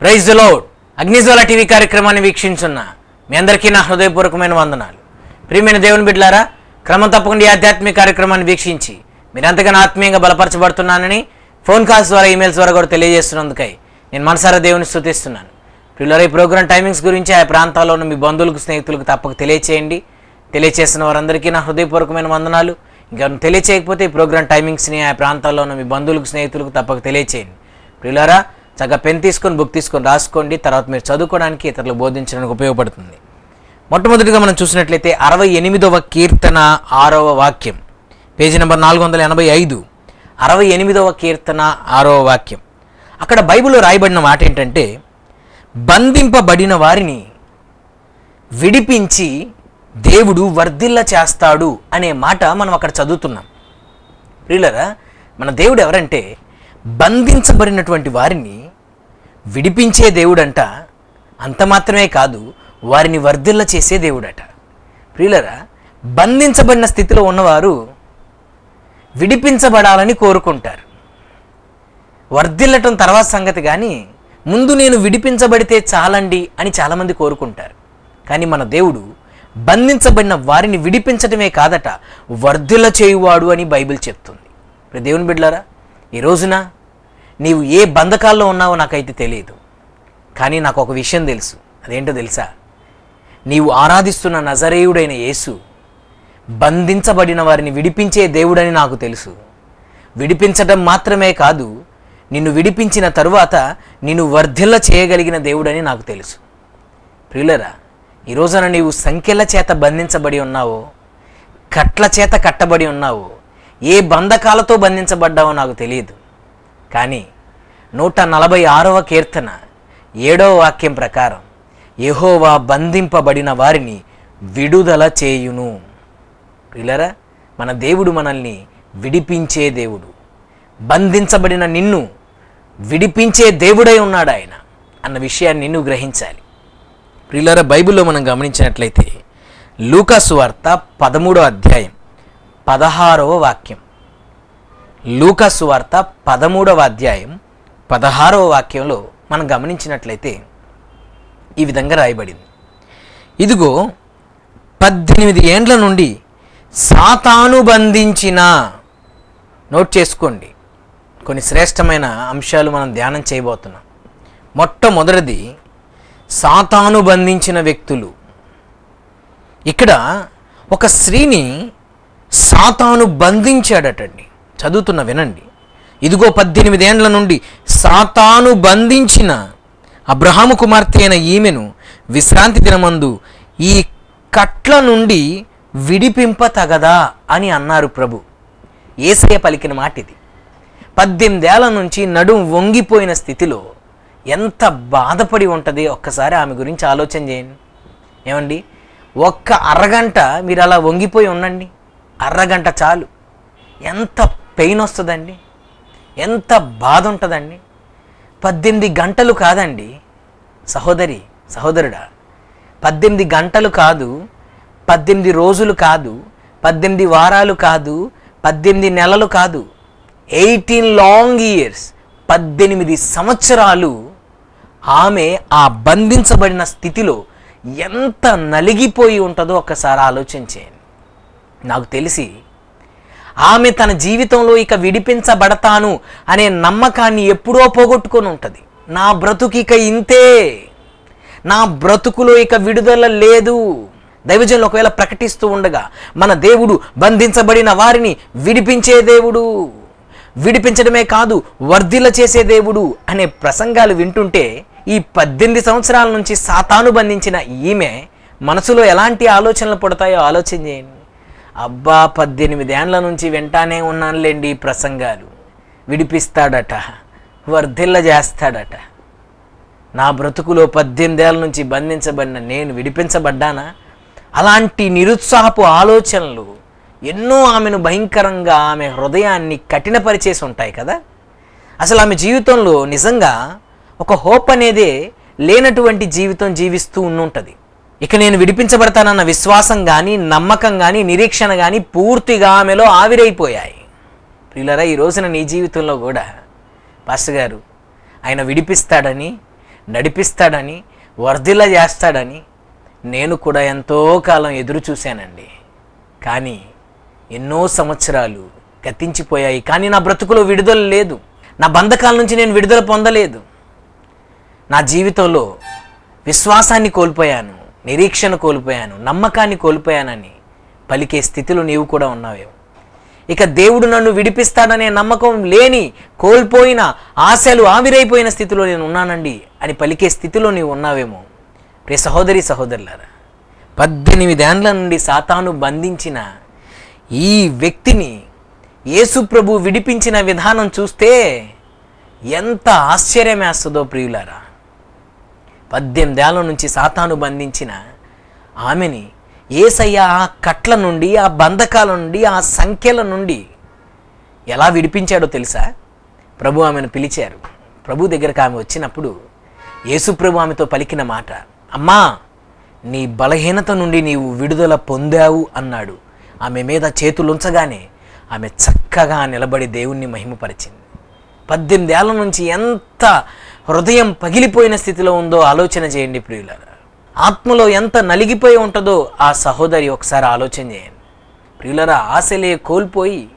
Praise the Lord Agnijwala TV కార్యక్రమాన్ని వీక్షించున్న మీ అందరికీ నా హృదయపూర్వకమైన వందనాలు. ప్రియమైన దేవుని బిడ్లారా క్రమం తప్పకుండా ఈ ఆధ్యాత్మిక కార్యక్రమాన్ని వీక్షించి మీరంతగానో ఆత్మీయంగా బలపరచబడుతున్నానని ఫోన్ కాల్స్ ద్వారా ఈమెయిల్స్ ద్వారా కూడా తెలియజేస్తున్నందుకై నేను మనసారా దేవుని స్థుతిస్తున్నాను. పిల్లల ఈ ప్రోగ్రామ్ టైమింగ్స్ గురించి ఆ ప్రాంతాల్లో ఉన్న మీ బంధువులకు స్నేహితులకు తప్పక తెలియచేయండి. తెలియచేసిన వారందరికీ నా హృదయపూర్వకమైన వందనాలు. ఇంకా తెలియచేయకపోతే ఈ ప్రోగ్రామ్ టైమింగ్స్ని ఆ ప్రాంతాల్లో ఉన్న మీ బంధువులకు స్నేహితులకు తప్పక తెలియచేయండి. ప్రియులారా చక్కగా పెన్ తీసుకొని బుక్ తీసుకొని రాసుకోండి. తర్వాత మీరు చదువుకోవడానికి ఇతరులు బోధించడానికి ఉపయోగపడుతుంది. మొట్టమొదటిగా మనం చూసినట్లయితే అరవై ఎనిమిదవ కీర్తన ఆరవ వాక్యం. పేజీ నెంబర్ నాలుగు వందల ఎనభై ఐదు. అరవై ఎనిమిదవ కీర్తన ఆరవ వాక్యం. అక్కడ బైబిల్లో రాయబడిన మాట ఏంటంటే బంధింపబడిన వారిని విడిపించి దేవుడు వర్ధిల్ల చేస్తాడు అనే మాట మనం అక్కడ చదువుతున్నాం. ప్రియులరా మన దేవుడు ఎవరంటే బంధించబడినటువంటి వారిని విడిపించే దేవుడంట. అంత మాత్రమే కాదు వారిని వర్ధిల్ల చేసే దేవుడట. ప్రియులరా బంధించబడిన స్థితిలో ఉన్నవారు విడిపించబడాలని కోరుకుంటారు. వర్ధిల్లటం తర్వాత సంగతి కానీ ముందు నేను విడిపించబడితే చాలండి అని చాలామంది కోరుకుంటారు. కానీ మన దేవుడు బంధించబడిన వారిని విడిపించటమే కాదట వర్ధిల్ల చేయువాడు అని బైబిల్ చెప్తుంది. దేవుని బిడ్డలారా ఈ రోజున నీవు ఏ బంధకాల్లో ఉన్నావో నాకైతే తెలియదు. కానీ నాకు ఒక విషయం తెలుసు. అదేంటో తెలుసా? నీవు ఆరాధిస్తున్న నజరేయుడైన యేసు బంధించబడిన వారిని విడిపించే దేవుడని నాకు తెలుసు. విడిపించడం మాత్రమే కాదు నిన్ను విడిపించిన తరువాత నిన్ను వర్ధిల్ల చేయగలిగిన దేవుడని నాకు తెలుసు. ప్రియులరా ఈ రోజున నీవు సంఖ్యల చేత బంధించబడి ఉన్నావో కట్ల చేత కట్టబడి ఉన్నావో ఏ బంధకాలతో బంధించబడ్డావో నాకు తెలియదు. కానీ నూట నలభై ఆరవ కీర్తన ఏడవ వాక్యం ప్రకారం యహోవా బంధింపబడిన వారిని విడుదల చేయును. ప్రియులరా మన దేవుడు మనల్ని విడిపించే దేవుడు. బంధించబడిన నిన్ను విడిపించే దేవుడై ఉన్నాడు ఆయన అన్న విషయాన్ని నిన్ను గ్రహించాలి. ప్రియులరా బైబిల్లో మనం గమనించినట్లయితే లూకాసు వార్త పదమూడో అధ్యాయం పదహారవ వాక్యం. లూకాసు వార్త పదమూడవ అధ్యాయం పదహారవ వాక్యంలో మనం గమనించినట్లయితే ఈ విధంగా రాయబడింది. ఇదిగో పద్దెనిమిది ఏండ్ల నుండి సాతాను బంధించిన నోట్ చేసుకోండి. కొన్ని శ్రేష్టమైన అంశాలు మనం ధ్యానం చేయబోతున్నాం. మొట్టమొదటిది సాతాను బంధించిన వ్యక్తులు. ఇక్కడ ఒక స్త్రీని సాతాను బంధించాడటండి. చదువుతున్న వినండి. ఇదిగో పద్దెనిమిదేండ్ల నుండి సాతాను బంధించిన అబ్రహాము కుమార్తె అయిన ఈమెను విశ్రాంతి దినమందు ఈ కట్ల నుండి విడిపింప తగదా అని అన్నారు ప్రభు. ఏసయ పలికిన మాట ఇది పద్దెనిమిదేళ్ళ నుంచి నడుం వంగిపోయిన స్థితిలో ఎంత బాధపడి ఉంటుంది ఒక్కసారి ఆమె గురించి ఆలోచన చేయండి. ఏమండి? ఒక్క అరగంట మీరు అలా వంగిపోయి ఉండండి. అరగంట చాలు. ఎంత పెయిన్ వస్తుందండి? ఎంత బాధ ఉంటుందండి? పద్దెనిమిది గంటలు కాదండి. సహోదరి సహోదరుడా పద్దెనిమిది గంటలు కాదు పద్దెనిమిది రోజులు కాదు పద్దెనిమిది వారాలు కాదు పద్దెనిమిది నెలలు కాదు ఎయిటీన్ లాంగ్ ఇయర్స్ పద్దెనిమిది సంవత్సరాలు ఆమె ఆ బంధించబడిన స్థితిలో ఎంత నలిగిపోయి ఉంటుందో ఒక్కసారి ఆలోచించేయండి. నాకు తెలిసి ఆమె తన జీవితంలో ఇక విడిపించబడతాను అనే నమ్మకాన్ని ఎప్పుడో పోగొట్టుకొని ఉంటుంది. నా బ్రతుకిక ఇంతే. నా బ్రతుకులో ఇక విడుదల లేదు. దైవజనులు ఒకవేళ ప్రకటిస్తూ ఉండగా మన దేవుడు బంధించబడిన వారిని విడిపించే దేవుడు విడిపించడమే కాదు వర్ధిల చేసే దేవుడు అనే ప్రసంగాలు వింటుంటే ఈ పద్దెనిమిది సంవత్సరాల నుంచి సాతాను బంధించిన ఈమె మనసులో ఎలాంటి ఆలోచనలు పడతాయో ఆలోచన చేయండి. అబ్బా పద్దెనిమిదేండ్ల నుంచి వింటానే ఉన్నానులేండి ఈ ప్రసంగాలు. విడిపిస్తాడట వర్ధిల్ల చేస్తాడట. నా బ్రతుకులో పద్దెనిమిదేళ్ళ నుంచి బంధించబడిన నేను విడిపించబడ్డానా? అలాంటి నిరుత్సాహపు ఆలోచనలు ఎన్నో ఆమెను భయంకరంగా ఆమె హృదయాన్ని కఠినపరిచేసి ఉంటాయి కదా? అసలు ఆమె జీవితంలో నిజంగా ఒక హోప్ అనేదే లేనటువంటి జీవితం జీవిస్తూ ఉండుంటుంది. ఇక నేను విడిపించబడతానన్న విశ్వాసం కానీ నమ్మకం కానీ నిరీక్షణ కానీ పూర్తిగా ఆమెలో ఆవిరైపోయాయి. ప్రియులరా ఈ రోజున నీ జీవితంలో కూడా పాస్టర్ గారు ఆయన విడిపిస్తాడని నడిపిస్తాడని వర్ధిల్ల చేస్తాడని నేను కూడా ఎంతో కాలం ఎదురు చూశానండి. కానీ ఎన్నో సంవత్సరాలు గతించిపోయాయి. కానీ నా బ్రతుకులో విడుదల లేదు. నా బంధకాల నుంచి నేను విడుదల పొందలేదు. నా జీవితంలో విశ్వాసాన్ని కోల్పోయాను. నిరీక్షణ కోల్పోయాను నమ్మకాన్ని కోల్పోయానని పలికే స్థితిలో నీవు కూడా ఉన్నావేమో. ఇక దేవుడు నన్ను విడిపిస్తాడనే నమ్మకం లేని కోల్పోయిన ఆశలు ఆవిరైపోయిన స్థితిలో నేను ఉన్నానండి అని పలికే స్థితిలో నీవు ఉన్నావేమో. రే సహోదరి సహోదరులారా పద్దెనిమిదేండ్ల నుండి సాతాను బంధించిన ఈ వ్యక్తిని యేసుప్రభు విడిపించిన విధానం చూస్తే ఎంత ఆశ్చర్యమేస్తుందో ప్రియులారా. పద్దెనిమిదేళ్ళ నుంచి సాతాను బంధించిన ఆమెని ఏసయ్య ఆ కట్ల నుండి ఆ బంధకాల నుండి ఆ సంఖ్యల నుండి ఎలా విడిపించాడో తెలుసా? ప్రభు ఆమెను పిలిచారు. ప్రభు దగ్గరకు ఆమె వచ్చినప్పుడు యేసుప్రభు ఆమెతో పలికిన మాట అమ్మా నీ బలహీనత నుండి నీవు విడుదల పొందావు అన్నాడు. ఆమె మీద చేతులుంచగానే ఆమె చక్కగా నిలబడి దేవుణ్ణి మహిమపరిచింది. పద్దెనిమిదేళ్ళ నుంచి ఎంత హృదయం పగిలిపోయిన స్థితిలో ఉందో ఆలోచన చేయండి ప్రియులారా. ఆత్మలో ఎంత నలిగిపోయి ఉంటుందో ఆ సహోదరి ఒకసారి ఆలోచన చేయండి. ప్రియులరా ఆశలే కోల్పోయి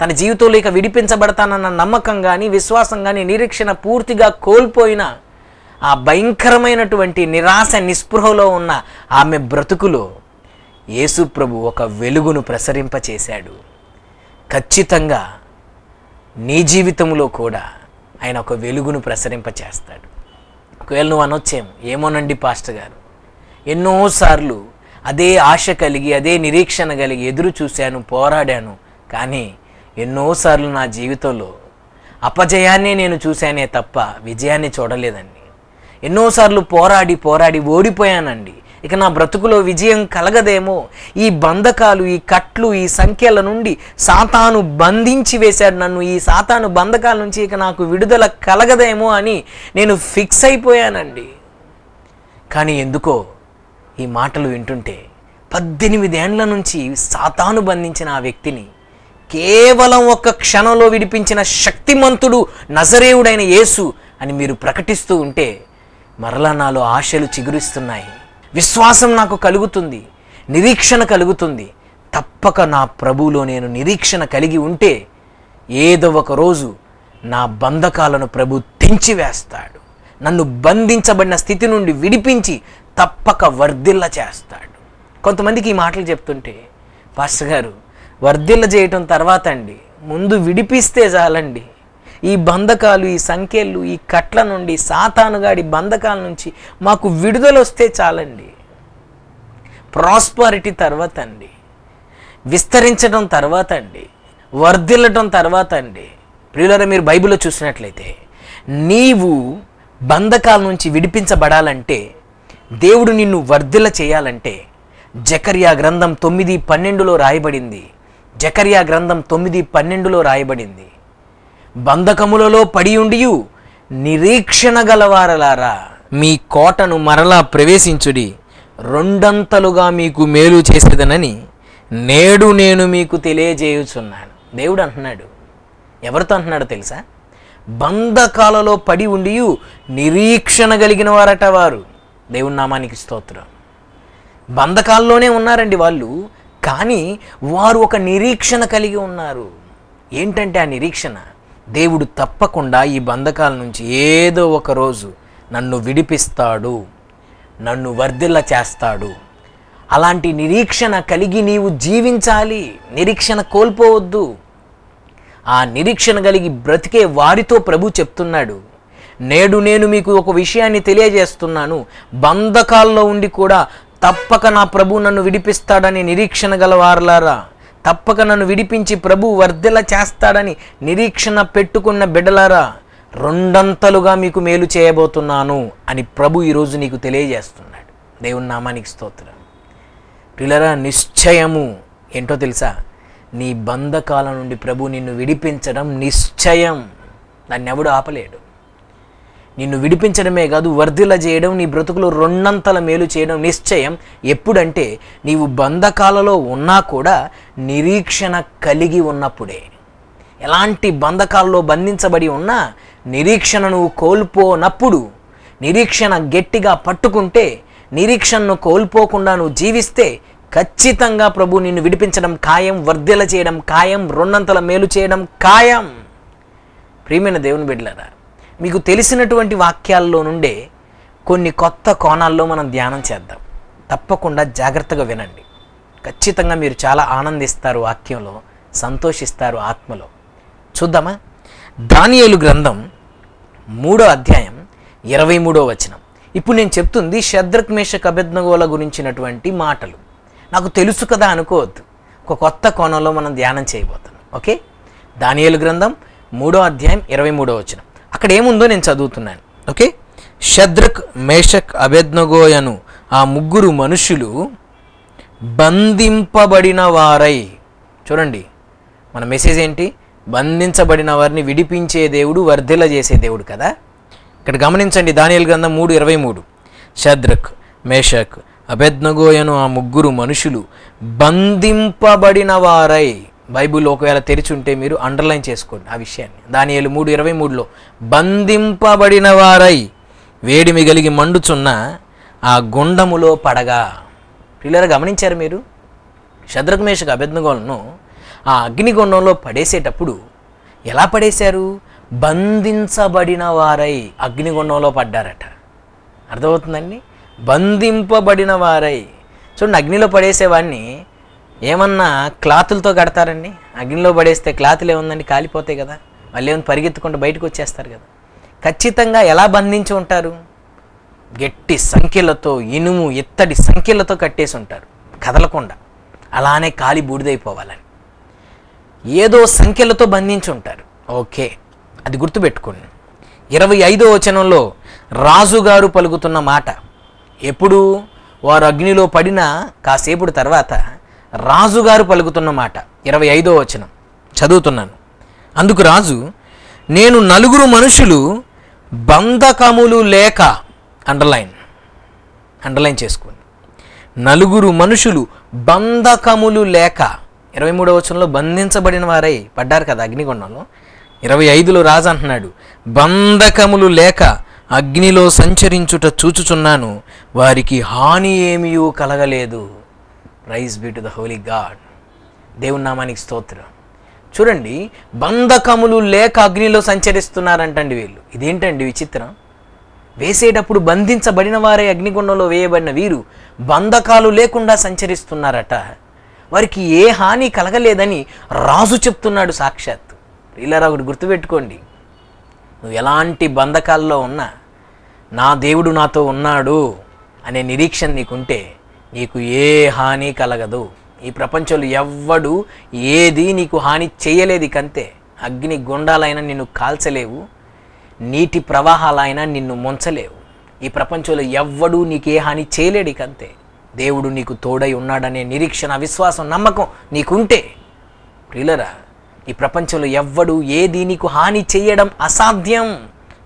తన జీవితంలో ఇక విడిపించబడతానన్న నమ్మకం కానీ విశ్వాసం కానీ నిరీక్షణ పూర్తిగా కోల్పోయిన ఆ భయంకరమైనటువంటి నిరాశ నిస్పృహలో ఉన్న ఆమె బ్రతుకులో యేసు ప్రభు ఒక వెలుగును ప్రసరింపచేశాడు. ఖచ్చితంగా నీ జీవితంలో కూడా ఆయన ఒక వెలుగును ప్రసరింపచేస్తాడు. ఒకవేళ నువ్వు అనొచ్చేమో ఏమోనండి పాస్టర్ గారు. ఎన్నోసార్లు అదే ఆశ కలిగి అదే నిరీక్షణ కలిగి ఎదురు చూశాను పోరాడాను. కానీ ఎన్నోసార్లు నా జీవితంలో అపజయాన్నే నేను చూశానే తప్ప విజయాన్ని చూడలేదండి. ఎన్నోసార్లు పోరాడి పోరాడి ఓడిపోయానండి. ఇక నా బ్రతుకులో విజయం కలగదేమో. ఈ బంధకాలు ఈ కట్లు ఈ సంఖ్యల నుండి సాతాను బంధించి వేశాడు నన్ను. ఈ సాతాను బంధకాల నుంచి ఇక నాకు విడుదల కలగదేమో అని నేను ఫిక్స్ అయిపోయానండి. కానీ ఎందుకో ఈ మాటలు వింటుంటే పద్దెనిమిదేండ్ల నుంచి సాతాను బంధించిన ఆ వ్యక్తిని కేవలం ఒక్క క్షణంలో విడిపించిన శక్తిమంతుడు నజరేవుడైన యేసు అని మీరు ప్రకటిస్తూ ఉంటే మరలా నాలో ఆశలు చిగురిస్తున్నాయి. విశ్వాసం నాకు కలుగుతుంది నిరీక్షణ కలుగుతుంది. తప్పక నా ప్రభువులో నేను నిరీక్షణ కలిగి ఉంటే ఏదో ఒక రోజు నా బంధకాలను ప్రభు తెంచివేస్తాడు. నన్ను బంధించబడిన స్థితి నుండి విడిపించి తప్పక వర్ధిల్ల చేస్తాడు. కొంతమందికి ఈ మాటలు చెప్తుంటే పాస్టర్ గారు వర్ధిల్ల చేయటం తర్వాత అండి ముందు విడిపిస్తే చాలండి. ఈ బంధకాలు ఈ సంఖ్యలు ఈ కట్ల నుండి సాతానుగాడి బంధకాల నుంచి మాకు విడుదల వస్తే చాలండి. ప్రాస్పారిటీ తర్వాత అండి విస్తరించడం తర్వాత అండి వర్ధిల్లటం తర్వాత అండి ప్రియులరా మీరు బైబిల్లో చూసినట్లయితే నీవు బంధకాల నుంచి విడిపించబడాలంటే దేవుడు నిన్ను వర్ధిల చేయాలంటే జకర్యా గ్రంథం తొమ్మిది పన్నెండులో రాయబడింది. జకర్యా గ్రంథం తొమ్మిది పన్నెండులో రాయబడింది. బంధకములలో పడి ఉండియు. నిరీక్షణ గలవారలారా మీ కోటను మరలా ప్రవేశించుడి. రెండంతలుగా మీకు మేలు చేసేదనని నేడు నేను మీకు తెలియజేయుచున్నాను. దేవుడు అంటున్నాడు. ఎవరితో అంటున్నాడు తెలుసా? బంధకాలలో పడి ఉండియు నిరీక్షణ కలిగిన వారట వారు. దేవుడి నామానికి స్తోత్రం. బంధకాల్లోనే ఉన్నారండి వాళ్ళు కానీ వారు ఒక నిరీక్షణ కలిగి ఉన్నారు. ఏంటంటే ఆ నిరీక్షణ? దేవుడు తప్పకుండా ఈ బంధకాల నుంచి ఏదో ఒక రోజు నన్ను విడిపిస్తాడు నన్ను వర్ధిల్ల చేస్తాడు. అలాంటి నిరీక్షణ కలిగి నీవు జీవించాలి నిరీక్షణ కోల్పోవద్దు. ఆ నిరీక్షణ కలిగి బ్రతికే వారితో ప్రభు చెప్తున్నాడు. నేడు నేను మీకు ఒక విషయాన్ని తెలియజేస్తున్నాను. బంధకాల్లో ఉండి కూడా తప్పక నా ప్రభు నన్ను విడిపిస్తాడని నిరీక్షణ గలవారులారా. తప్పక నన్ను విడిపించి ప్రభు వర్ధెల చేస్తాడని నిరీక్షణ పెట్టుకున్న బిడ్డలారా రెండంతలుగా మీకు మేలు చేయబోతున్నాను అని ప్రభు ఈరోజు నీకు తెలియజేస్తున్నాడు. దేవుని నామానికి స్తోత్రం. పిల్లరా నిశ్చయము ఏంటో తెలుసా? నీ బంధకాల నుండి ప్రభు నిన్ను విడిపించడం నిశ్చయం. దాన్ని ఎవడు ఆపలేడు. నిన్ను విడిపించడమే కాదు వర్ధిల చేయడం నీ బ్రతుకులో రెండంతల మేలు చేయడం నిశ్చయం. ఎప్పుడంటే నీవు బంధకాలలో ఉన్నా కూడా నిరీక్షణ కలిగి ఉన్నప్పుడే. ఎలాంటి బంధకాల్లో బంధించబడి ఉన్నా నిరీక్షణ నువ్వు కోల్పోనప్పుడు నిరీక్షణ గట్టిగా పట్టుకుంటే నిరీక్షణను కోల్పోకుండా నువ్వు జీవిస్తే ఖచ్చితంగా ప్రభు నిన్ను విడిపించడం ఖాయం వర్ధిల చేయడం ఖాయం రెండంతల మేలు చేయడం ఖాయం. ప్రియమైన దేవుని బిడ్డలారా మీకు తెలిసినటువంటి వాక్యాల్లో నుండే కొన్ని కొత్త కోణాల్లో మనం ధ్యానం చేద్దాం. తప్పకుండా జాగ్రత్తగా వినండి. ఖచ్చితంగా మీరు చాలా ఆనందిస్తారు వాక్యంలో సంతోషిస్తారు ఆత్మలో. చూద్దామా? దానియేలు గ్రంథం మూడో అధ్యాయం ఇరవై మూడో వచనం. ఇప్పుడు నేను చెప్తుంది శద్రక్మేష మేషక్ గురించినటువంటి మాటలు. నాకు తెలుసు కదా అనుకోవద్దు. ఒక కొత్త కోణంలో మనం ధ్యానం చేయబోతున్నాం. ఓకే? దానియేలు గ్రంథం మూడో అధ్యాయం ఇరవై మూడో వచనం. అక్కడ ఏముందో నేను చదువుతున్నాను. ఓకే? షద్రక్ మేషక్ అభెజ్ఞగోయను ఆ ముగ్గురు మనుషులు బంధింపబడిన వారై చూడండి మన మెసేజ్ ఏంటి? బంధించబడిన వారిని విడిపించే దేవుడు వర్ధిల చేసే దేవుడు కదా? ఇక్కడ గమనించండి దానియల్ గ్రంథం మూడు ఇరవై మూడు. షద్రక్ మేషక్ అభెజ్ఞగోయను ఆ ముగ్గురు మనుషులు బంధింపబడిన వారై బైబిల్ ఒకవేళ తెరిచి ఉంటే మీరు అండర్లైన్ చేసుకోండి ఆ విషయాన్ని. దాని ఏళ్ళు మూడు ఇరవై మూడులో బంధింపబడిన వారై వేడిమి కలిగి మండుచున్న ఆ గుండములో పడగా. పిల్లలు గమనించారు మీరు? శద్రకమేషకు అభ్యర్థగోలను ఆ అగ్నిగుండంలో పడేసేటప్పుడు ఎలా పడేశారు? బంధించబడిన వారై అగ్నిగుండంలో పడ్డారట. అర్థమవుతుందండి? బంధింపబడిన వారై చూడండి అగ్నిలో పడేసేవాడిని ఏమన్నా క్లాతులతో కడతారండి? అగ్నిలో పడేస్తే క్లాతులు ఏముందండి కాలిపోతాయి కదా. మళ్ళీ ఏమైనా పరిగెత్తుకుంటూ బయటకు వచ్చేస్తారు కదా. ఖచ్చితంగా ఎలా బంధించి ఉంటారు? గట్టి సంఖ్యలతో ఇనుము ఇత్తడి సంఖ్యలతో కట్టేసి ఉంటారు. కదలకుండా. అలానే కాలి బూడిదైపోవాలని. ఏదో సంఖ్యలతో బంధించి ఉంటారు. ఓకే. అది గుర్తుపెట్టుకోండి. ఇరవై ఐదో వచనంలో రాజుగారు పలుకుతున్న మాట. ఎప్పుడు? వారు అగ్నిలో పడిన కాసేపుడు తర్వాత రాజుగారు పలుకుతున్న మాట. ఇరవై ఐదో వచనం. చదువుతున్నాను. అందుకు రాజు నేను నలుగురు మనుషులు బంధకములు లేక అండర్లైన్ అండర్లైన్ చేసుకోండి. నలుగురు మనుషులు బంధకములు లేక ఇరవై మూడవ వచనంలో బంధించబడిన వారై పడ్డారు కదా అగ్నిగుండంలో. ఇరవై ఐదులో రాజు అంటున్నాడు బంధకములు లేక అగ్నిలో సంచరించుట చూచుచున్నాను వారికి హాని ఏమీ కలగలేదు. Praise be to the holy God. దేవుని నామానికి స్తోత్రం. చూడండి బంధకములు లేక అగ్నిలో సంచరిస్తున్నారంటండి వీళ్ళు. ఇదేంటండి విచిత్రం? వేసేటప్పుడు బంధించబడిన వారే అగ్నిగుండంలో వేయబడిన వీరు బంధకాలు లేకుండా సంచరిస్తున్నారట. వారికి ఏ హాని కలగలేదని రాజు చెప్తున్నాడు సాక్షాత్ ఇలా ఒకటి గుర్తుపెట్టుకోండి. నువ్వు ఎలాంటి బంధకాల్లో ఉన్నా నా దేవుడు నాతో ఉన్నాడు అనే నిరీక్షణ నీకుంటే నీకు ఏ హాని కలగదు. ఈ ప్రపంచంలో ఎవ్వడు ఏది నీకు హాని చేయలేదు కంతే. అగ్ని గుండాలైనా నిన్ను కాల్చలేవు. నీటి ప్రవాహాలైనా నిన్ను ముంచలేవు. ఈ ప్రపంచంలో ఎవ్వడూ నీకే హాని చేయలేడు కంతే. దేవుడు నీకు తోడై ఉన్నాడనే నిరీక్షణ విశ్వాసం నమ్మకం నీకుంటే. ప్రియులరా ఈ ప్రపంచంలో ఎవ్వడు ఏది నీకు హాని చేయడం అసాధ్యం.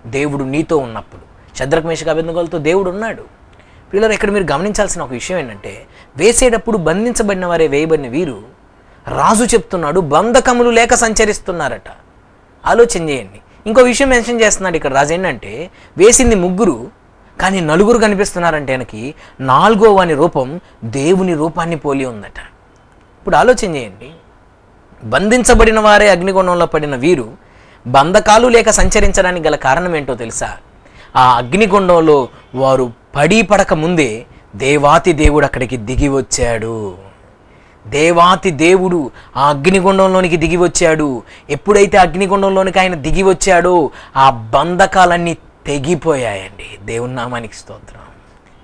దేవుడు నీతో ఉన్నప్పుడు. శద్రకమేషక అభినందనలతో దేవుడు ఉన్నాడు పిల్లలు ఇక్కడ మీరు గమనించాల్సిన ఒక విషయం ఏంటంటే వేసేటప్పుడు బంధించబడిన వారే వేయబడిన వీరు రాజు చెప్తున్నాడు బంధకములు లేక సంచరిస్తున్నారట. ఆలోచన చేయండి. ఇంకో విషయం మెన్షన్ చేస్తున్నాడు ఇక్కడ రాజు ఏంటంటే వేసింది ముగ్గురు కానీ నలుగురు కనిపిస్తున్నారంటే ఆయనకి నాలుగో వాని రూపం దేవుని రూపాన్ని పోలి ఉందట. ఇప్పుడు ఆలోచన చేయండి. బంధించబడిన వారే అగ్నిగుణంలో పడిన వీరు బంధకాలు లేక సంచరించడానికి గల కారణం ఏంటో తెలుసా? ఆ అగ్నిగుండంలో వారు పడి పడక ముందే దేవాతి దేవుడు అక్కడికి దిగి వచ్చాడు. దేవాతి దేవుడు ఆ అగ్నిగుండంలోనికి దిగి వచ్చాడు. ఎప్పుడైతే అగ్నిగుండంలోనికి ఆయన దిగి వచ్చాడో ఆ బంధకాలన్నీ తెగిపోయాయండి. దేవుని నామానికి స్తోత్రం.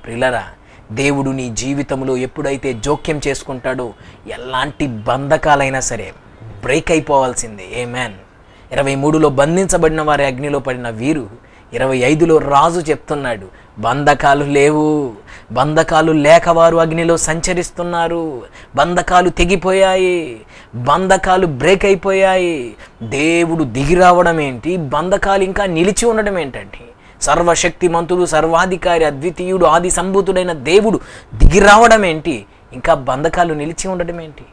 ప్రిలరా దేవుడు నీ జీవితంలో ఎప్పుడైతే జోక్యం చేసుకుంటాడో ఎలాంటి బంధకాలైనా సరే బ్రేక్ అయిపోవాల్సిందే. ఏ మ్యాన్ ఇరవై మూడులో బంధించబడిన వారి అగ్నిలో పడిన వీరు ఇరవై ఐదులో రాజు చెప్తున్నాడు బంధకాలు లేవు బంధకాలు లేక వారు అగ్నిలో సంచరిస్తున్నారు బంధకాలు తెగిపోయాయి బంధకాలు బ్రేక్ అయిపోయాయి. దేవుడు దిగి రావడం ఏంటి? బంధకాలు ఇంకా నిలిచి ఉండడం ఏంటండి సర్వశక్తిమంతుడు సర్వాధికారి అద్వితీయుడు ఆది సంభూతుడైన దేవుడు దిగి రావడం ఏంటి? ఇంకా బంధకాలు నిలిచి ఉండడం ఏంటి?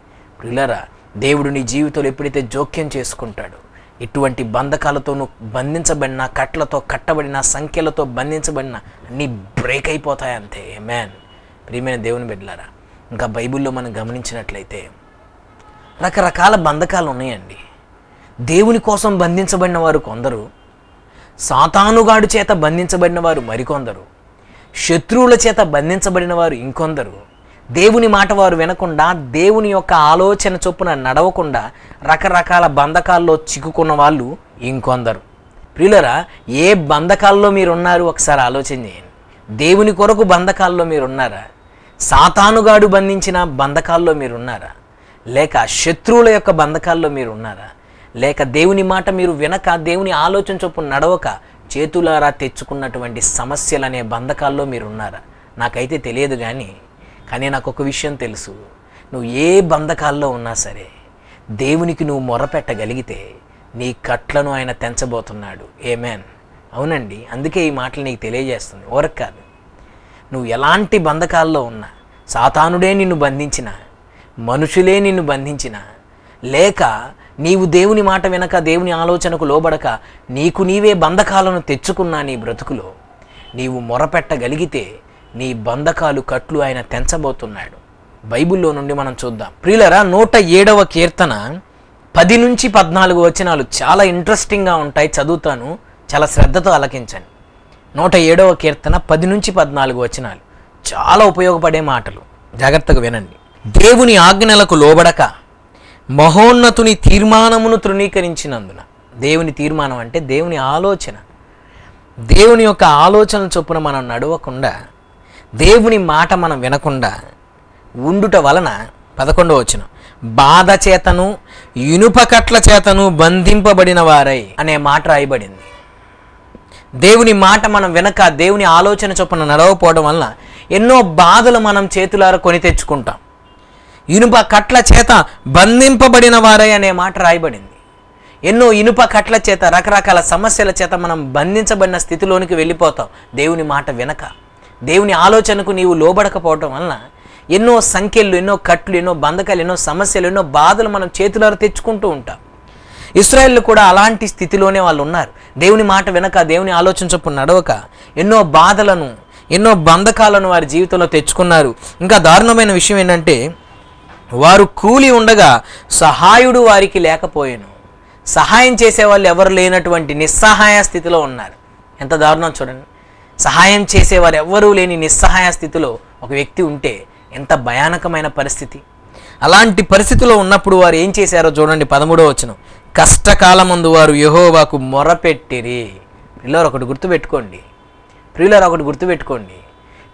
ప్రిలరా దేవుడు నీ జీవితంలో ఎప్పుడైతే జోక్యం చేసుకుంటాడు ఎటువంటి బంధకాలతోనూ బంధించబడిన కట్లతో కట్టబడిన సంఖ్యలతో బంధించబడిన అన్నీ బ్రేక్ అయిపోతాయి అంతే. మ్యాన్ ప్రియమైన దేవుని బిడ్డలారా ఇంకా బైబిల్లో మనం గమనించినట్లయితే రకరకాల బంధకాలు ఉన్నాయండి. దేవుని కోసం బంధించబడిన వారు కొందరు సాతానుగాడు చేత బంధించబడిన వారు మరికొందరు శత్రువుల చేత బంధించబడిన వారు ఇంకొందరు దేవుని మాట వారు వినకుండా దేవుని యొక్క ఆలోచన చొప్పున నడవకుండా రకరకాల బంధకాల్లో చిక్కుకున్న వాళ్ళు ఇంకొందరు. ప్రియులరా ఏ బంధకాల్లో మీరున్నారు ఒకసారి ఆలోచన చేయండి. దేవుని కొరకు బంధకాల్లో మీరున్నారా? సాతానుగాడు బంధించిన బంధకాల్లో మీరున్నారా? లేక శత్రువుల యొక్క బంధకాల్లో మీరు ఉన్నారా లేక దేవుని మాట మీరు వినక దేవుని ఆలోచన చొప్పున నడవక చేతులారా తెచ్చుకున్నటువంటి సమస్యలు అనే బంధకాల్లో మీరు ఉన్నారా నాకైతే తెలియదు కానీ కానీ నాకు ఒక విషయం తెలుసు. నువ్వు ఏ బంధకాల్లో ఉన్నా సరే దేవునికి నువ్వు మొరపెట్టగలిగితే నీ కట్లను ఆయన తెంచబోతున్నాడు. ఏమేన్ అవునండి. అందుకే ఈ మాటలు నీకు తెలియజేస్తుంది. ఓరక్ కాదు నువ్వు ఎలాంటి బంధకాల్లో ఉన్నా సాతానుడే నిన్ను బంధించిన మనుషులే నిన్ను బంధించిన లేక నీవు దేవుని మాట వినక దేవుని ఆలోచనకు లోబడక నీకు నీవే బంధకాలను తెచ్చుకున్నా నీ బ్రతుకులో నీవు మొరపెట్టగలిగితే నీ బంధకాలు కట్లు ఆయన తెంచబోతున్నాడు. బైబిల్లో నుండి మనం చూద్దాం. ప్రియులరా నూట ఏడవ కీర్తన పది నుంచి పద్నాలుగు వచనాలు చాలా ఇంట్రెస్టింగ్గా ఉంటాయి. చదువుతాను. చాలా శ్రద్ధతో అలకించండి నూట ఏడవ కీర్తన పది నుంచి పద్నాలుగు వచనాలు. చాలా ఉపయోగపడే మాటలు. జాగ్రత్తగా వినండి. దేవుని ఆజ్ఞలకు లోబడక మహోన్నతుని తీర్మానమును తృణీకరించినందున. దేవుని తీర్మానం అంటే దేవుని ఆలోచన. దేవుని యొక్క ఆలోచన చొప్పున మనం నడవకుండా దేవుని మాట మనం వినకుండా ఉండుట వలన పదకొండవ వచ్చిన బాధ చేతను ఇనుపకట్ల చేతను బంధింపబడిన వారై అనే మాట రాయబడింది. దేవుని మాట మనం వెనక దేవుని ఆలోచన చొప్పున నడవపోవడం వలన ఎన్నో బాధలు మనం చేతులారా కొని తెచ్చుకుంటాం. ఇనుప కట్ల చేత బంధింపబడిన వారై అనే మాట రాయబడింది. ఎన్నో ఇనుప కట్ల చేత రకరకాల సమస్యల చేత మనం బంధించబడిన స్థితిలోనికి వెళ్ళిపోతాం. దేవుని మాట వినక. దేవుని ఆలోచనకు నీవు లోబడకపోవటం వలన ఎన్నో సంఖ్యలు ఎన్నో కట్లు ఎన్నో బంధకాలు ఎన్నో సమస్యలు ఎన్నో బాధలు మనం చేతులారా తెచ్చుకుంటూ ఉంటాం. ఇస్రాయేల్ కూడా అలాంటి స్థితిలోనే వాళ్ళు ఉన్నారు. దేవుని మాట వినక దేవుని ఆలోచన చొప్పున నడవక ఎన్నో బాధలను ఎన్నో బంధకాలను వారి జీవితంలో తెచ్చుకున్నారు. ఇంకా దారుణమైన విషయం ఏంటంటే వారు కూలి ఉండగా సహాయుడు వారికి లేకపోయాను. సహాయం చేసే వాళ్ళు ఎవరు లేనటువంటి నిస్సహాయ స్థితిలో ఉన్నారు. ఎంత దారుణం చూడండి. సహాయం చేసేవారు ఎవ్వరూ లేని నిస్సహాయ స్థితిలో ఒక వ్యక్తి ఉంటే ఎంత భయానకమైన పరిస్థితి. అలాంటి పరిస్థితిలో ఉన్నప్పుడు వారు ఏం చేశారో చూడండి పదమూడో వచ్చిన కష్టకాలమందు వారు యహోవాకు మొరపెట్టిరి. ప్రిల్లర్ ఒకటి గుర్తుపెట్టుకోండి. ప్రియులర్ ఒకటి గుర్తుపెట్టుకోండి.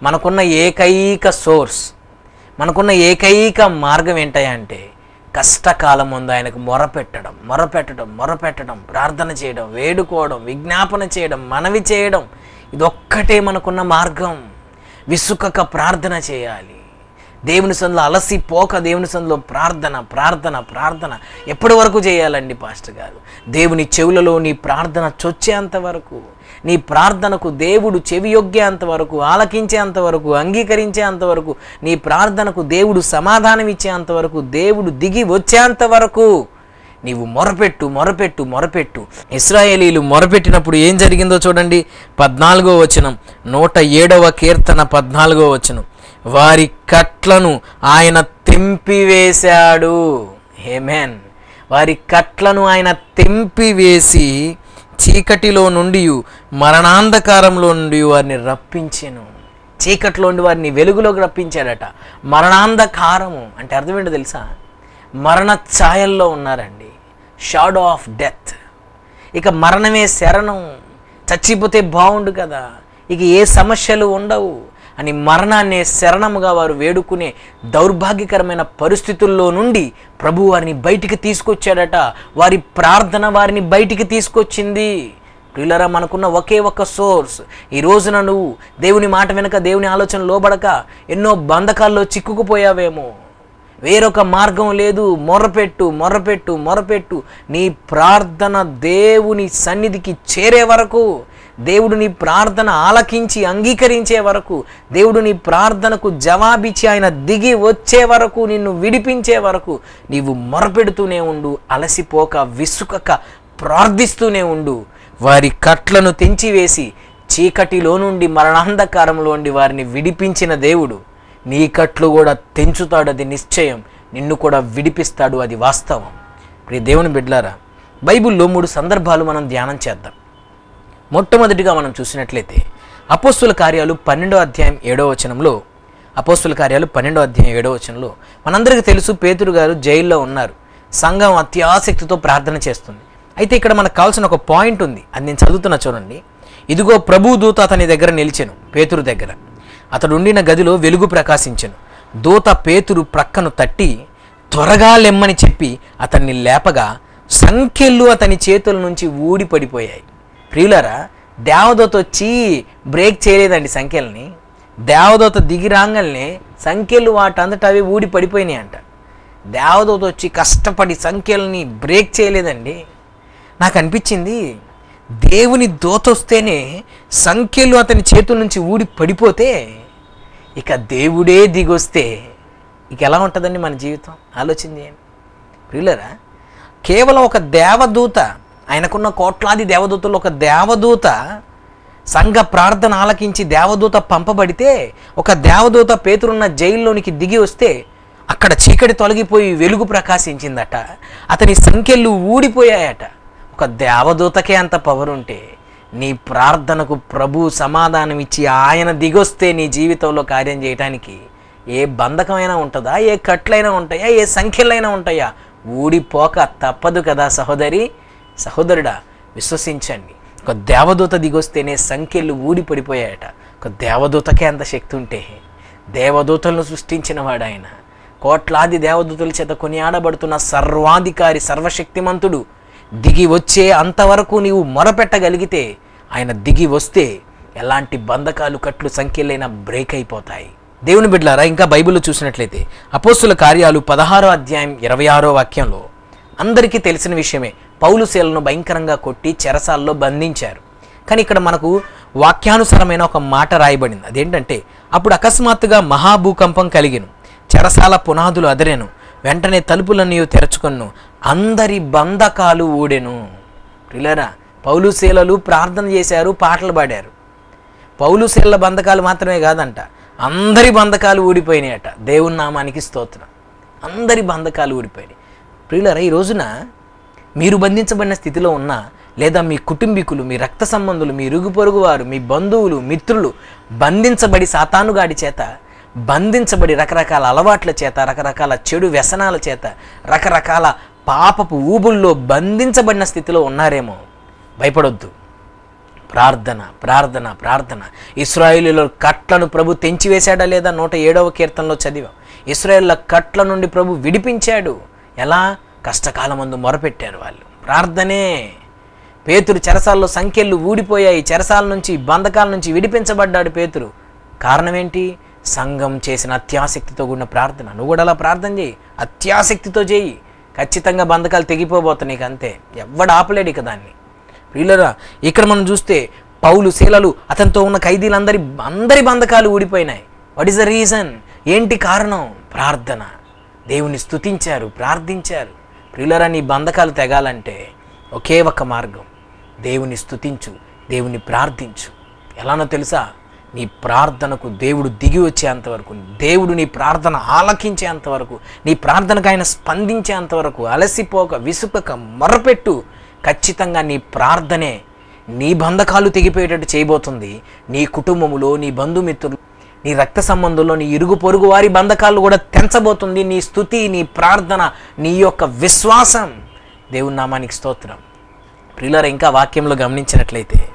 మనకున్న ఏకైక సోర్స్ మనకున్న ఏకైక మార్గం ఏంటంటే కష్టకాలం ముందు ఆయనకు మొరపెట్టడం మొరపెట్టడం మొరపెట్టడం ప్రార్థన చేయడం వేడుకోవడం విజ్ఞాపన చేయడం మనవి చేయడం ఇదొక్కటే మనకున్న మార్గం. విసుకక ప్రార్థన చేయాలి. దేవుని సందులో అలసిపోక దేవుని సందులో ప్రార్థన ప్రార్థన ప్రార్థన ఎప్పటి వరకు చేయాలండి పాస్టర్ గారు? దేవుని చెవులలో నీ ప్రార్థన చొచ్చేంత వరకు నీ ప్రార్థనకు దేవుడు చెవియొగ్గేంత వరకు ఆలకించేంత వరకు అంగీకరించేంత వరకు నీ ప్రార్థనకు దేవుడు సమాధానం ఇచ్చేంత వరకు దేవుడు దిగి వచ్చేంత వరకు నీవు మొరపెట్టు మొరపెట్టు మొరపెట్టు. ఇస్రాయేలీలు మొరపెట్టినప్పుడు ఏం జరిగిందో చూడండి. పద్నాలుగో వచనం నూట ఏడవ కీర్తన పద్నాలుగో వచనం. వారి కట్లను ఆయన తెంపివేశాడు. హేమెన్ వారి కట్లను ఆయన తెంపివేసి చీకటిలో నుండి మరణాంధకారంలో నుండి వారిని రప్పించెను. చీకట్లో వారిని వెలుగులోకి రప్పించాడట. మరణాంధకారము అంటే అర్థం ఏంటో తెలుసా? మరణ ఛాయల్లో ఉన్నారండి. Shadow of death. ఇక మరణమే శరణం. చచ్చిపోతే బాగుండు కదా. ఇక ఏ సమస్యలు ఉండవు. అని మరణాన్ని శరణముగా వారు వేడుకునే దౌర్భాగ్యకరమైన పరిస్థితుల్లో నుండి ప్రభు వారిని బయటికి తీసుకొచ్చాడట. వారి ప్రార్థన వారిని బయటికి తీసుకొచ్చింది. ప్రియులరా మనకున్న ఒకే ఒక్క సోర్స్. ఈ రోజున నువ్వు దేవుని మాట వెనక దేవుని ఆలోచన లోబడక ఎన్నో బంధకాల్లో చిక్కుకుపోయావేమో. వేరొక మార్గం లేదు. మొరపెట్టు మొరపెట్టు మొరపెట్టు. నీ ప్రార్థన దేవుని సన్నిధికి చేరే వరకు దేవుడు నీ ప్రార్థన ఆలకించి అంగీకరించే వరకు దేవుడు నీ ప్రార్థనకు జవాబిచ్చి ఆయన దిగి వచ్చే వరకు నిన్ను విడిపించే వరకు నీవు మొరపెడుతూనే ఉండు అలసిపోక విసుకక ప్రార్థిస్తూనే ఉండు. వారి కట్లను తెంచివేసి చీకటిలో నుండి మరణాంధకారంలో వారిని విడిపించిన దేవుడు. నీ కట్లు కూడా తెంచుతాడు అది నిశ్చయం. నిన్ను కూడా విడిపిస్తాడు అది వాస్తవం. ప్రియ దేవుని బిడ్లారా బైబిల్లో మూడు సందర్భాలు మనం ధ్యానం చేద్దాం. మొట్టమొదటిగా మనం చూసినట్లయితే అపోస్తుల కార్యాలు పన్నెండో అధ్యాయం ఏడో వచనంలో అపోస్తుల కార్యాలు పన్నెండో అధ్యాయం ఏడో వచనంలో మనందరికీ తెలుసు పేతురు గారు జైల్లో ఉన్నారు. సంఘం అత్యాసక్తితో ప్రార్థన చేస్తుంది. అయితే ఇక్కడ మనకు కావాల్సిన ఒక పాయింట్ ఉంది. అది నేను చదువుతున్నా చూడండి. ఇదిగో ప్రభు దూత అతని దగ్గర నిలిచాను పేతురు దగ్గర. అతడు ఉండిన గదిలో వెలుగు ప్రకాశించెను. దూత పేతురు ప్రక్కను తట్టి త్వరగా లెమ్మని చెప్పి అతన్ని లేపగా సంఖ్యలు అతని చేతుల నుంచి ఊడి పడిపోయాయి ప్రియులరా దేవదూత వచ్చి బ్రేక్ చేయలేదండి సంఖ్యల్ని. దేవదూత దిగి రాగానే సంఖ్యలు వాటంతట అవి ఊడి పడిపోయినాయి అంట. దేవదూత వచ్చి కష్టపడి సంఖ్యల్ని బ్రేక్ చేయలేదండి. నాకు అనిపించింది దేవుని దూత వస్తేనే సంఖ్యలు అతని చేతుల నుంచి ఊడి పడిపోతే ఇక దేవుడే దిగొస్తే ఇక ఎలా ఉంటుందండి మన జీవితం? ఆలోచన చేయండి. ప్రియులరా కేవలం ఒక దేవదూత ఆయనకున్న కోట్లాది దేవదూతలు ఒక దేవదూత సంఘ ప్రార్థన ఆలకించి దేవదూత పంపబడితే ఒక దేవదూత పేతురున్న జైల్లోనికి దిగి వస్తే అక్కడ చీకటి తొలగిపోయి వెలుగు ప్రకాశించిందట. అతని సంఖ్యలు ఊడిపోయాయట. ఒక దేవదూతకే అంత పవర్ ఉంటే నీ ప్రార్థనకు ప్రభు సమాధానం ఇచ్చి ఆయన దిగొస్తే నీ జీవితంలో కార్యం చేయటానికి ఏ బంధకమైనా ఉంటుందా? ఏ కట్లైనా ఉంటాయా? ఏ సంఖ్యలైనా ఉంటాయా? ఊడిపోక తప్పదు కదా సహోదరి సహోదరుడా విశ్వసించండి. ఒక దేవదూత దిగొస్తేనే సంఖ్యలు ఊడిపడిపోయాయట. ఒక దేవదూతకే అంత శక్తి ఉంటే దేవదూతలను సృష్టించిన వాడు ఆయన కోట్లాది దేవదూతల చేత కొనియాడబడుతున్న సర్వాధికారి సర్వశక్తిమంతుడు దిగి వచ్చే అంతవరకు నీవు మొరపెట్టగలిగితే ఆయన దిగి వస్తే ఎలాంటి బంధకాలు కట్లు సంఖ్యలైన బ్రేక్ అయిపోతాయి. దేవుని బిడ్డలారా ఇంకా బైబిల్లో చూసినట్లయితే అపోస్తుల కార్యాలు పదహారో అధ్యాయం ఇరవై ఆరో వాక్యంలో అందరికీ తెలిసిన విషయమే. పౌలు శీలను భయంకరంగా కొట్టి చెరసాల్లో బంధించారు. కానీ ఇక్కడ మనకు వాక్యానుసారమైన ఒక మాట రాయబడింది. అదేంటంటే అప్పుడు అకస్మాత్తుగా మహాభూకంపం కలిగిను. చెరసాల పునాదులు అదిరెను. వెంటనే తలుపులన్నీ తెరచుకొను. అందరి బంధకాలు ఊడెను. ప్రిలరా పౌలు శీలలు ప్రార్థన చేశారు పాటలు పాడారు. పౌలు శీల బంధకాలు మాత్రమే కాదంట అందరి బంధకాలు ఊడిపోయినాయట. దేవుని నామానికి స్తోత్రం. అందరి బంధకాలు ఊడిపోయినాయి. ప్రియులరా ఈ రోజున మీరు బంధించబడిన స్థితిలో ఉన్నా లేదా మీ కుటుంబీకులు మీ రక్త సంబంధులు మీ ఇరుగు పొరుగు వారు మీ బంధువులు మిత్రులు బంధించబడి సాతానుగాడి చేత బంధించబడి రకరకాల అలవాట్ల చేత రకరకాల చెడు వ్యసనాల చేత రకరకాల పాపపు ఊబుల్లో బంధించబడిన స్థితిలో ఉన్నారేమో భయపడొద్దు. ప్రార్థన ప్రార్థన ప్రార్థన. ఇస్రాయేలీల కట్లను ప్రభు తెంచివేశాడా లేదా నూట ఏడవ కీర్తనలో చదివాం. ఇస్రాయేళ్ళ కట్ల నుండి ప్రభు విడిపించాడు. ఎలా? కష్టకాలమందు మొరపెట్టారు వాళ్ళు. ప్రార్థనే. పేతురు చెరసాల్లో సంఖ్యలు ఊడిపోయాయి. చెరసాల నుంచి బంధకాల నుంచి విడిపించబడ్డాడు పేతురు. కారణం ఏంటి సంఘం చేసిన అత్యాసక్తితో కూడిన ప్రార్థన. నువ్వు కూడా అలా ప్రార్థన చేయి. అత్యాసక్తితో చేయి. ఖచ్చితంగా బంధకాలు తెగిపోబోతున్నాయి అంతే. ఎవ్వడు ఆపలేడు ఇక దాన్ని. ప్రియులరా ఇక్కడ మనం చూస్తే పౌలు శీలలు అతనితో ఉన్న ఖైదీలందరి అందరి బంధకాలు ఊడిపోయినాయి. వాట్ ఈస్ ద రీజన్ ఏంటి కారణం? ప్రార్థన. దేవుని స్థుతించారు ప్రార్థించారు. ప్రియులరా నీ బంధకాలు తెగాలంటే ఒకే ఒక మార్గం. దేవుని స్థుతించు దేవుని ప్రార్థించు. ఎలానో తెలుసా? నీ ప్రార్థనకు దేవుడు దిగి వచ్చేంతవరకు దేవుడు నీ ప్రార్థన ఆలకించేంతవరకు నీ ప్రార్థనకు ఆయన స్పందించేంతవరకు అలసిపోక విసుపక మొరపెట్టు. ఖచ్చితంగా నీ ప్రార్థనే నీ బంధకాలు తెగిపోయేటట్టు చేయబోతుంది. నీ కుటుంబములో నీ బంధుమిత్రులు నీ రక్త సంబంధంలో నీ ఇరుగు పొరుగు వారి బంధకాలు కూడా తెంచబోతుంది. నీ స్థుతి నీ ప్రార్థన నీ యొక్క విశ్వాసం. దేవుని నామానికి స్తోత్రం. ప్రియులర ఇంకా వాక్యంలో గమనించినట్లయితే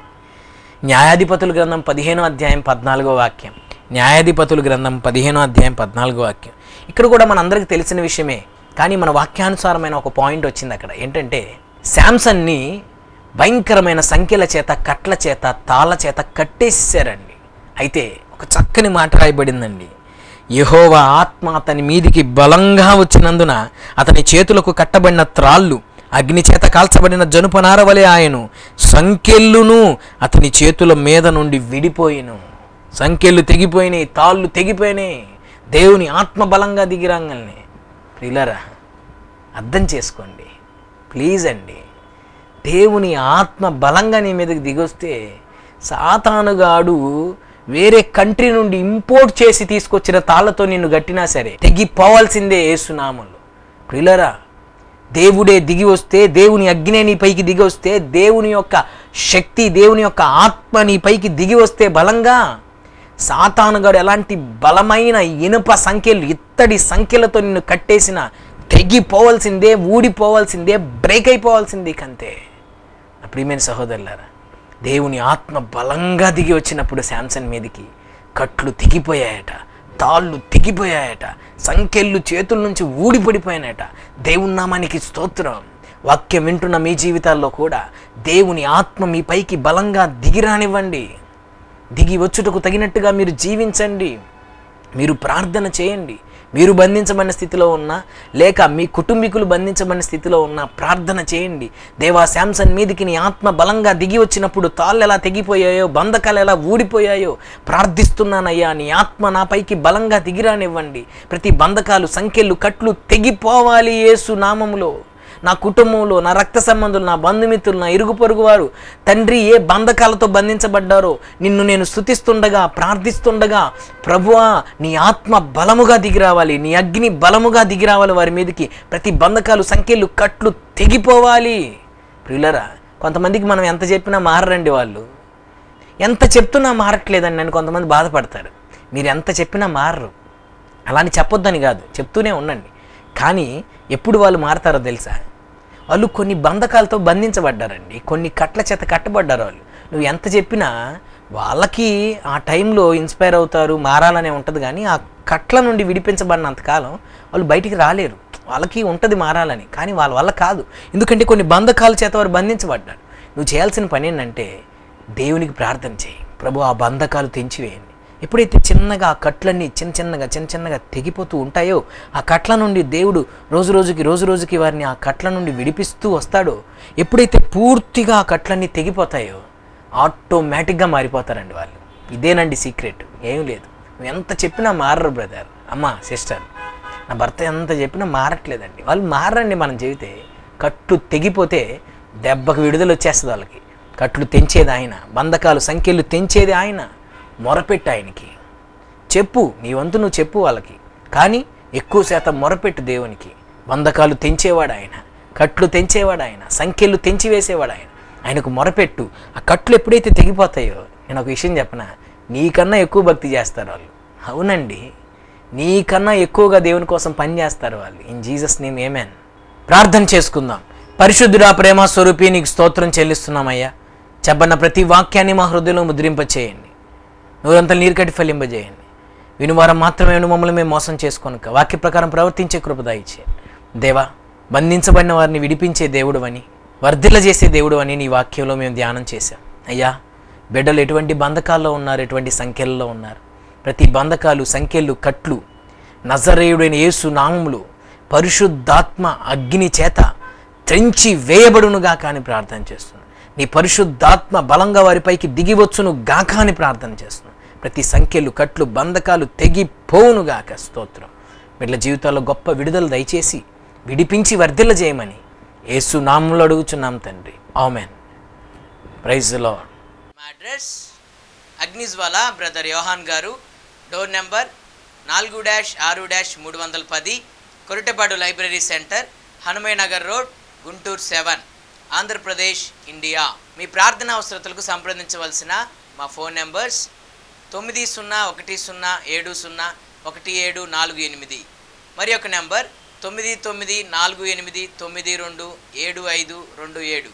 న్యాయాధిపతుల గ్రంథం పదిహేనో అధ్యాయం పద్నాలుగో వాక్యం. న్యాయాధిపతుల గ్రంథం పదిహేనో అధ్యాయం పద్నాలుగో వాక్యం. ఇక్కడ కూడా మనందరికీ తెలిసిన విషయమే కానీ మన వాక్యానుసారమైన ఒక పాయింట్ వచ్చింది అక్కడ. ఏంటంటే శాంసన్ని భయంకరమైన సంఖ్యల చేత కట్ల చేత తాళ్ళ చేత కట్టేసారండి అయితే ఒక చక్కని మాట రాయబడిందండి. యహోవా ఆత్మ అతని మీదికి బలంగా వచ్చినందున అతని చేతులకు కట్టబడిన త్రాళ్ళు అగ్నిచేత కాల్చబడిన జనుపనార వలె ఆయను. సంకెళ్ళును అతని చేతుల మీద నుండి విడిపోయిను. సంకెళ్ళు తెగిపోయినాయి తాళ్ళు తెగిపోయినాయి. దేవుని ఆత్మ బలంగా దిగిరాంగల్ని ప్రిలరా అర్థం చేసుకోండి. ప్లీజ్ అండి. దేవుని ఆత్మ బలంగా నీ మీదకి దిగొస్తే సాతానుగాడు వేరే కంట్రీ నుండి ఇంపోర్ట్ చేసి తీసుకొచ్చిన తాళ్ళతో నిన్ను గట్టినా సరే తెగిపోవాల్సిందే ఏసునామంలో ప్రిలరా దేవుడే దిగి వస్తే దేవుని అగ్నే నీ పైకి దిగి వస్తే దేవుని యొక్క శక్తి దేవుని యొక్క ఆత్మ నీ పైకి దిగి వస్తే బలంగా సాతానుగాడు ఎలాంటి బలమైన ఇనుప సంఖ్యలు ఇత్తడి సంఖ్యలతో నిన్ను కట్టేసిన తెగిపోవాల్సిందే ఊడిపోవాల్సిందే బ్రేక్ అయిపోవాల్సిందే కంతే. ప్రియమైన సహోదరులారా దేవుని ఆత్మ బలంగా దిగి వచ్చినప్పుడు శాంసన్ మీదకి కట్లు తెగిపోయాయట. తాళ్ళు తెగిపోయాయట సంఖ్యలు చేతుల నుంచి ఊడిపడిపోయాయట దేవుని నామానికి స్తోత్రం. వాక్యం వింటున్న మీ జీవితాల్లో కూడా దేవుని ఆత్మ మీ పైకి బలంగా దిగిరానివ్వండి దిగి వచ్చుటకు తగినట్టుగా మీరు జీవించండి. మీరు ప్రార్థన చేయండి. మీరు బంధించబడిన స్థితిలో ఉన్నా లేక మీ కుటుంబీకులు బంధించబడిన స్థితిలో ఉన్నా ప్రార్థన చేయండి. దేవా శాంసన్ మీదికి నీ ఆత్మ బలంగా దిగి వచ్చినప్పుడు తాళ్ళు ఎలా తెగిపోయాయో బంధకాలు ఎలా ఊడిపోయాయో ప్రార్థిస్తున్నానయ్యా. నీ ఆత్మ నాపైకి బలంగా దిగిరానివ్వండి. ప్రతి బంధకాలు సంఖ్యలు కట్లు తెగిపోవాలి యేసు నామములో. నా కుటుంబంలో నా రక్త సంబంధులు నా బంధుమిత్రులు నా ఇరుగు పొరుగు వారు తండ్రి ఏ బంధకాలతో బంధించబడ్డారో నిన్ను నేను స్థుతిస్తుండగా ప్రార్థిస్తుండగా ప్రభువా నీ ఆత్మ బలముగా దిగిరావాలి నీ అగ్ని బలముగా దిగిరావాలి వారి మీదకి. ప్రతి బంధకాలు సంఖ్యలు కట్లు తెగిపోవాలి. ప్రియులరా కొంతమందికి మనం ఎంత చెప్పినా మారరండి వాళ్ళు. ఎంత చెప్తున్నా మారట్లేదని నేను కొంతమంది బాధపడతారు. మీరు ఎంత చెప్పినా మారరు. అలా అని చెప్పొద్దని కాదు. చెప్తూనే ఉండండి. కానీ ఎప్పుడు వాళ్ళు మారతారో తెలుసా? వాళ్ళు కొన్ని బంధకాలతో బంధించబడ్డారండి. కొన్ని కట్ల చేత కట్టబడ్డారు వాళ్ళు. నువ్వు ఎంత చెప్పినా వాళ్ళకి ఆ టైంలో ఇన్స్పైర్ అవుతారు మారాలనే ఉంటుంది కానీ ఆ కట్ల నుండి విడిపించబడినంతకాలం వాళ్ళు బయటికి రాలేరు. వాళ్ళకి ఉంటుంది మారాలని. కానీ వాళ్ళ వల్ల కాదు. ఎందుకంటే కొన్ని బంధకాల చేత వారు బంధించబడ్డారు. నువ్వు చేయాల్సిన పని ఏంటంటే దేవునికి ప్రార్థన చేయి. ప్రభు ఆ బంధకాలు తెంచివేయండి. ఎప్పుడైతే చిన్నగా ఆ కట్లన్నీ చిన్న చిన్నగా చిన్న చిన్నగా తెగిపోతూ ఉంటాయో ఆ కట్ల నుండి దేవుడు రోజు రోజుకి రోజు రోజుకి వారిని ఆ కట్ల నుండి విడిపిస్తూ వస్తాడో ఎప్పుడైతే పూర్తిగా ఆ కట్లన్నీ తెగిపోతాయో ఆటోమేటిక్గా మారిపోతారండి వాళ్ళు. ఇదేనండి సీక్రెట్. ఏం లేదు. నువ్వు ఎంత చెప్పినా మారరు బ్రదర్. అమ్మ సిస్టర్ నా భర్త ఎంత చెప్పినా మారట్లేదండి. వాళ్ళు మారండి మనం చెబితే కట్టు తెగిపోతే దెబ్బకు విడుదల వచ్చేస్తుంది వాళ్ళకి. కట్లు తెంచేది ఆయన బంధకాలు సంఖ్యలు తెంచేది ఆయన. మొరపెట్టు ఆయనకి. చెప్పు నీ వంతు నువ్వు చెప్పు వాళ్ళకి. కానీ ఎక్కువ శాతం మొరపెట్టు దేవునికి. బంధకాలు తెంచేవాడు ఆయన కట్లు తెంచేవాడు ఆయన సంఖ్యలు తెంచివేసేవాడు ఆయన. ఆయనకు మొరపెట్టు. ఆ కట్లు ఎప్పుడైతే తెగిపోతాయో నేను ఒక విషయం చెప్పనా? నీకన్నా ఎక్కువ భక్తి చేస్తారు వాళ్ళు. అవునండి. నీకన్నా ఎక్కువగా దేవుని కోసం పని చేస్తారు వాళ్ళు. ఇన్ జీసస్ నేమ్ ఏమేన్ ప్రార్థన చేసుకుందాం. పరిశుద్ధుడా ప్రేమ స్వరూపి నీకు స్తోత్రం చెల్లిస్తున్నామయ్యా. చెప్పన్న ప్రతి వాక్యాన్ని మా హృదయంలో ముద్రింపచేయండి. నూరంతా నీరు కట్టి ఫలింపజేయండి. వినువారం మాత్రమే మమ్మల్ని మేము మోసం చేసుకోనుక వాక్య ప్రకారం ప్రవర్తించే కృపద దేవా బంధించబడిన వారిని విడిపించే దేవుడు అని వర్ధిల్ల చేసే దేవుడు అని నీ వాక్యంలో మేము ధ్యానం చేశాం. అయ్యా బిడ్డలు ఎటువంటి బంధకాల్లో ఉన్నారు ఎటువంటి సంఖ్యల్లో ఉన్నారు? ప్రతి బంధకాలు సంఖ్యలు కట్లు నజరేయుడైన యేసు నామములు పరిశుద్ధాత్మ అగ్ని చేత త్రెంచి వేయబడునుగా కానీ ప్రార్థన చేస్తున్నాను నీ పరిశుద్ధాత్మ బలంగా వారిపైకి దిగివచ్చును గాక అని ప్రార్థన చేస్తున్నాను ప్రతి సంఖ్యలు కట్లు బంధకాలు తెగిపోవునుగాక స్తోత్రం. వీళ్ళ జీవితాల్లో గొప్ప విడుదల దయచేసి విడిపించి వర్ధిల్ల చేయమని యేసు నామంలో అడుగుచున్నాం తండ్రి. ఆమెన్. ప్రైజ్లో మా address Agnijwala brother Yohan garu. Door number నాలుగు డాష్ ఆరు డాష్ మూడు వందల పది Koratapadu library centre Hanumayanagar road Guntur seven Andhra Pradesh India. మీ ప్రార్థన అవసరతలకు సంప్రదించవలసిన మా ఫోన్ నెంబర్స్ తొమ్మిది సున్నా ఒకటి సున్నా ఏడు సున్నా ఒకటి ఏడు నాలుగు ఎనిమిది. మరి ఒక నెంబర్ తొమ్మిది తొమ్మిది నాలుగు ఎనిమిది తొమ్మిది రెండు ఏడు ఐదు రెండు ఏడు.